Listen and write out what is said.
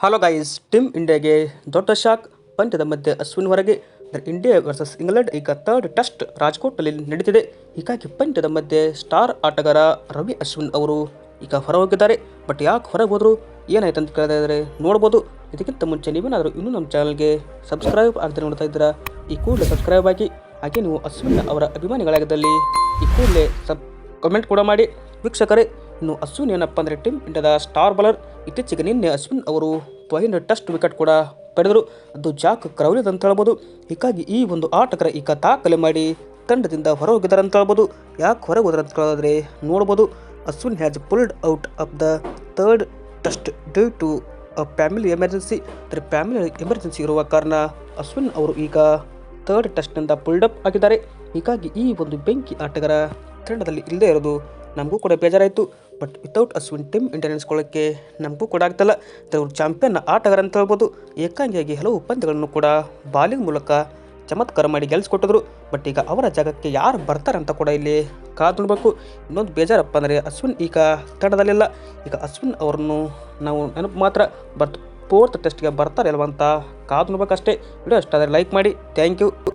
Hello guys team ಇಂಡಿಯಾಗೆ ದೊಡ್ಡ shock ಪಂದ್ಯದ ಮಧ್ಯೆ ಅಶ್ವಿನ್ ಹೊರಗೆ. ಇಂಡಿಯಾ ವರ್ಸಸ್ ಇಂಗ್ಲೆಂಡ್ ಈಗ ಥರ್ಡ್ ಟೆಸ್ಟ್ ರಾಜ್ಕೋಟ್ನಲ್ಲಿ ನಡೀತಿದೆ. ಹೀಗಾಗಿ ಪಂದ್ಯದ ಮಧ್ಯೆ ಸ್ಟಾರ್ ಆಟಗಾರ ರವಿ ಅಶ್ವಿನ್ ಅವರು ಈಗ ಹೊರ ಹೋಗಿದ್ದಾರೆ ಬಟ್ ಯಾಕೆ ಹೊರಗೆ ಹೋದರು ಏನಾಯ್ತು ಅಂತ ಕೇಳಿದ್ರೆ ನೋಡ್ಬೋದು. ಇದಕ್ಕಿಂತ ಮುಂಚೆ ನೀವೇನಾದರೂ ಇನ್ನೂ ನಮ್ಮ ಚಾನಲ್ಗೆ ಸಬ್ಸ್ಕ್ರೈಬ್ ಆಗದೆ ನೋಡ್ತಾ ಇದ್ದೀರಾ? ಈ ಕೂಡಲೇ ಸಬ್ಸ್ಕ್ರೈಬ್ ಆಗಿ. ಹಾಗೆ ನೀವು ಅಶ್ವಿನ್ ಅವರ ಅಭಿಮಾನಿಗಳಾಗಿದ್ದಲ್ಲಿ ಈ ಕೂಡಲೇ ಸಬ್ ಕಮೆಂಟ್ ಕೂಡ ಮಾಡಿ. ವೀಕ್ಷಕರೇ ಇನ್ನು ಅಶ್ವಿನ್ ಏನಪ್ಪ ಅಂದರೆ ಟೀಮ್ ಇಂಡಿಯಾದ ಸ್ಟಾರ್ ಬಾಲರ್ ಇತ್ತೀಚೆಗೆ ನಿನ್ನೆ ಅಶ್ವಿನ್ ಅವರು ಕೊಹ್ಲಿನ ಟೆಸ್ಟ್ ವಿಕೆಟ್ ಕೂಡ ಪಡೆದರು. ಅದು ಜಾಕ್ ಕ್ರೌಲಿ ಅಂತ ಹೇಳ್ಬೋದು. ಹೀಗಾಗಿ ಈ ಒಂದು ಆಟಗಾರ ಈಗ ದಾಖಲೆ ಮಾಡಿ ತಂಡದಿಂದ ಹೊರ ಹೋಗಿದ್ದಾರೆ ಅಂತ ಹೇಳ್ಬೋದು. ಯಾಕೆ ಹೊರಗೆ ಹೋದ್ರೆ ಅಂತ ಹೇಳಿದ್ರೆ ನೋಡ್ಬೋದು. Ashwin has pulled out of the third test due to a family emergency ಅಂದರೆ ಫ್ಯಾಮಿಲಿ ಎಮರ್ಜೆನ್ಸಿ ಇರುವ ಕಾರಣ ಅಶ್ವಿನ್ ಅವರು ಈಗ ಥರ್ಡ್ ಟೆಸ್ಟ್ನಿಂದ ಪುಲ್ಡ್ ಅಪ್ ಆಗಿದ್ದಾರೆ. ಹೀಗಾಗಿ ಈ ಒಂದು ಬೆಂಕಿ ಆಟಗಾರ ತಂಡದಲ್ಲಿ ಇಲ್ಲದೇ ಇರೋದು ನಮಗೂ ಕೂಡ ಬೇಜಾರಾಯಿತು. But without Ashwin team India ನೆನೆಸ್ಕೊಳ್ಳೋಕ್ಕೆ ನಮಗೂ ಕೂಡ ಆಗ್ತಲ್ಲ. ತವರು ಚಾಂಪಿಯನ್ ಆಟಗಾರ ಅಂತ ಹೇಳ್ಬೋದು ಏಕಾಂಗಿಯಾಗಿ ಹಲವು ಪಂದ್ಯಗಳನ್ನು ಕೂಡ ಬಾಲಿಂಗ್ ಮೂಲಕ ಚಮತ್ಕಾರ ಮಾಡಿ ಗೆಲ್ಸ್ಕೊಟ್ಟಿದ್ರು. ಬಟ್ ಈಗ ಅವರ ಜಾಗಕ್ಕೆ ಯಾರು ಬರ್ತಾರೆ ಅಂತ ಕೂಡ ಇಲ್ಲಿ ಕಾದು ನೋಡಬೇಕು. ಇನ್ನೊಂದು ಬೇಜಾರಪ್ಪ ಅಂದರೆ ಅಶ್ವಿನ್ ಈಗ ತಂಡದಲ್ಲಿಲ್ಲ ಈಗ ಅಶ್ವಿನ್ ಅವರನ್ನು ನಾವು ನೆನಪು ಮಾತ್ರ ಬರ್ತ್ ಫೋರ್ತ್ ಟೆಸ್ಟ್ಗೆ ಬರ್ತಾರೆ ಅಂತ ಕಾದು ನೋಡ್ಬೇಕಷ್ಟೇ. ವಿಡಿಯೋ ಅಷ್ಟಾದರೆ ಲೈಕ್ ಮಾಡಿ. Thank you